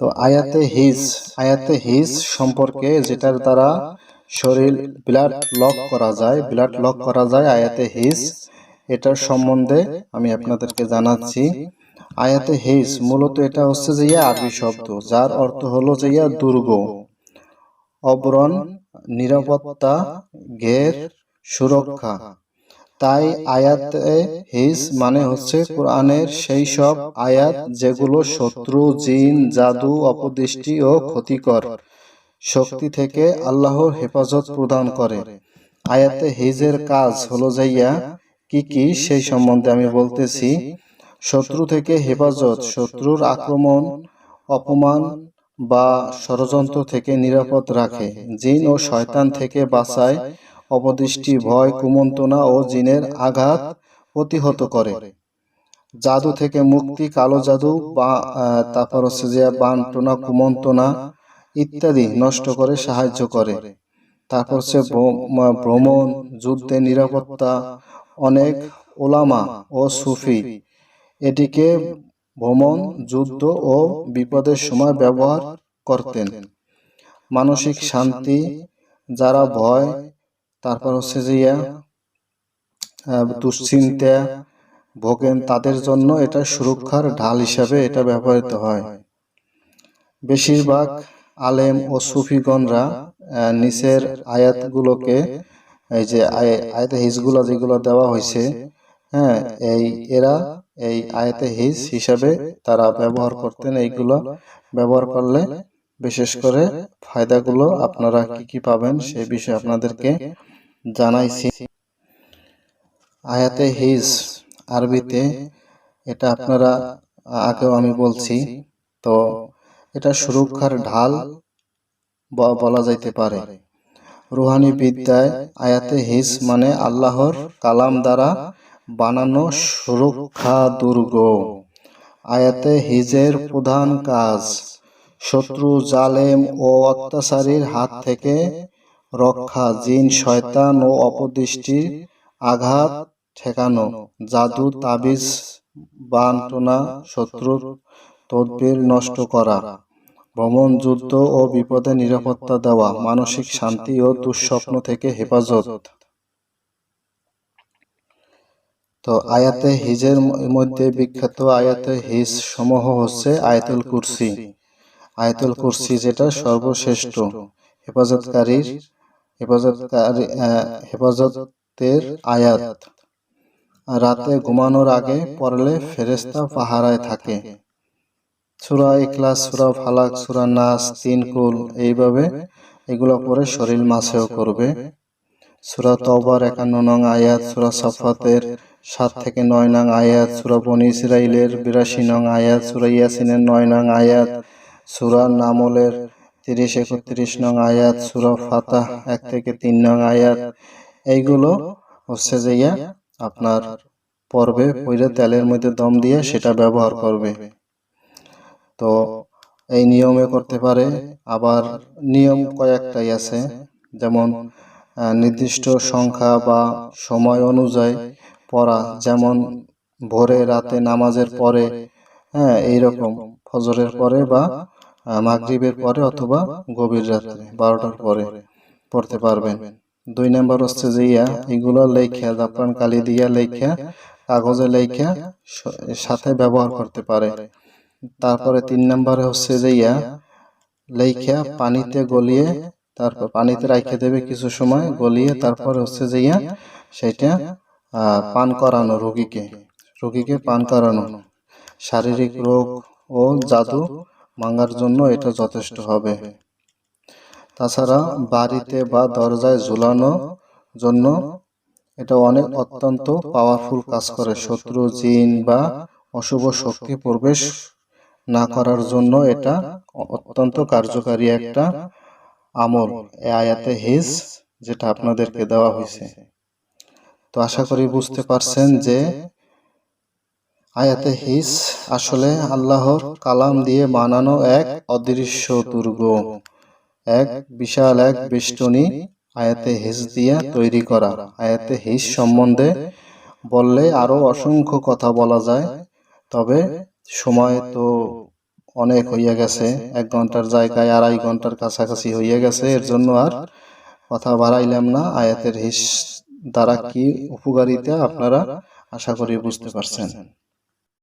তো আয়াতে হিজ আয়াতে হিজ সম্পর্কে যেটার দ্বারা শরীর ব্লাড লক করা যায় ব্লাড লক করা যায় আয়াতে হিজ, এটার সম্বন্ধে আমি আপনাদেরকে জানাচ্ছি। আয়াতে হিজ মূলত এটা হচ্ছে যে ইয়া আরবি শব্দ, যার অর্থ হলো যে ইয়া দুর্গ। অবরণ, নিরাপত্তা, ঘের, সুরক্ষা। তাই আয়াতে হিজ মানে হচ্ছে কোরআনের সেই সব আয়াত যেগুলো শত্রু, জিন, জাদু, অপদৃষ্টি ও ক্ষতিকর শক্তি থেকে আল্লাহর হেফাজত প্রদান করে। আয়াতে হিজের কাজ হলো যাইয়া কি কি সেই সম্বন্ধে আমি বলতেছি। শত্রু থেকে হেফাজত, শত্রুর আক্রমণ, অপমান বা ষড়যন্ত্র থেকে নিরাপদ রাখে। জিন ও শয়তান থেকে বাঁচায় অপদৃষ্টি ভয় কুমন্তনা ও জিনের আঘাত প্রতিহত করে। জাদু থেকে মুক্তি কালো জাদু বা তারপর হচ্ছে যে বানটনা কুমন্ত্রণা ইত্যাদি নষ্ট করে সাহায্য করে। তারপর হচ্ছে ভ্রমণ যুদ্ধে নিরাপত্তা অনেক ওলামা ও সুফি। এটিকে ভ্রমণ যুদ্ধ ও বিপদের সময় ব্যবহার করতেন। মানসিক শান্তি যারা ভয় তারপর হচ্ছে যে ইয়া দুশ্চিন্তা ভোগেন তাদের জন্য এটা সুরক্ষার ঢাল হিসাবে এটা ব্যবহৃত হয়। বেশিরভাগ আলেম ও সুফিগণরা নিচের আয়াতগুলোকে এই যে আয়াতে হিজগুলো যেগুলো দেওয়া হয়েছে হ্যাঁ এই এরা এই আয়াতে হিজ হিসাবে তারা ব্যবহার করতেন এইগুলো। ব্যবহার করলে বিশেষ করে ফায়দাগুলো আপনারা কি কি পাবেন সে বিষয়ে আপনাদেরকে জানাইছি। আয়াতে হিজ, আরবিতে, এটা আপনারা আগেও আমি বলছি, তো এটা সুরক্ষার ঢাল বলা যাইতে পারে। রুহানি বিদ্যায় আয়াতে হিজ মানে আল্লাহর কালাম দ্বারা বানানো সুরক্ষা দুর্গ আয়াতে হিজের প্রধান কাজ, শত্রু, জালেম ও অত্যাচারীর হাত থেকে রক্ষা, জিন, শয়তান ও অপদৃষ্টির আঘাত ঠেকানো, জাদু, তাবিজ বানটনা শত্রুর তদবির নষ্ট করা, ভ্রমণ, যুদ্ধ ও বিপদে নিরাপত্তা দেওয়া, মানসিক শান্তি ও দুঃস্বপ্ন থেকে হেফাজত। তো আয়াতে হিজের মধ্যে বিখ্যাত আয়াতে হিজ সমূহ হচ্ছে আয়াতুল কুরসি। আয়াতুল কুরসি যেটা সর্বশ্রেষ্ঠ, হেফাজতকারীর হেফাজতকারী হেফাজতের আয়াত। রাতে ঘুমানোর আগে পড়লে ফেরেস্তা পাহারায় থাকে। সুরা ইকলাস সুরা ফালাক, সুরা নাস, তিন কুল, এইভাবে এগুলো পরে শরীর মাসেও করবে। সুরা তবার একান্ন নং আয়াত, সুরা সাফাতের সাত থেকে নয় নং আয়াত, সুরা বনি ইসরাইলের বিরাশি নং আয়াত, সুরা ইয়াসিনের নয় নং আয়াত, সুরা নামলের তিরিশ, একত্রিশ নং আয়াত, সুরা ফাতাহ, এক থেকে তিন নং আয়াত। এইগুলো হচ্ছে যে আপনার পর্বে পইরে তেলের মধ্যে দম দিয়ে সেটা ব্যবহার করবে। তো এই নিয়মে করতে পারে। আবার নিয়ম কয়েকটাই আছে। যেমন নির্দিষ্ট সংখ্যা বা সময় অনুযায়ী পড়া। যেমন, ভোরে রাতে নামাজের পরে হ্যাঁ এইরকম, ফজরের পরে বা মাগরীবের পরে অথবা গভীর রাত্রে, বারোটার পরে পড়তে পারবেন। দুই নাম্বার হচ্ছে যে ইয়া, এগুলো লেখা জাফরান কালি দিয়া লেখা কাগজে লেখা সাথে ব্যবহার করতে পারে। তারপরে তিন নাম্বারে হচ্ছে যে ইয়া লেখা পানিতে গলিয়ে, তারপর পানিতে রাখে দেবে কিছু সময়, গলিয়ে তারপরে হচ্ছে যে ইয়া, সেটা পান করানো রোগীকে রোগীকে পান করানো। শারীরিক রোগ ও জাদু মাঙ্গার জন্য এটা যথেষ্ট হবে। তাছাড়া বাড়িতে বা দরজায় ঝুলানো জন্য এটা অনেক অত্যন্ত পাওয়ারফুল কাজ করে। শত্রু, জিন বা অশুভ শক্তি প্রবেশ না করার জন্য এটা অত্যন্ত কার্যকারী একটা আমল। এ আয়াতে হিজ যেটা আপনাদেরকে দেওয়া হয়েছে। তো আশা করি বুঝতে পারছেন যে আয়াতে হিস আসলে আল্লাহর কালাম দিয়ে বানানো এক অদৃশ্য দুর্গ, এক বিশাল এক বেষ্টনী আয়াতে হিস দিয়ে তৈরি করা। আয়াতে হিস সম্বন্ধে বললে আরও অসংখ্য কথা বলা যায়, তবে সময় তো অনেক হইয়া গেছে, এক ঘণ্টার জায়গায় আড়াই ঘণ্টার কাছাকাছি হইয়া গেছে, এর জন্য আর কথা বাড়াইলাম না। আয়াতের হিস দ্বারা কি উপকারিতা আপনারা আশা করি বুঝতে পারছেন।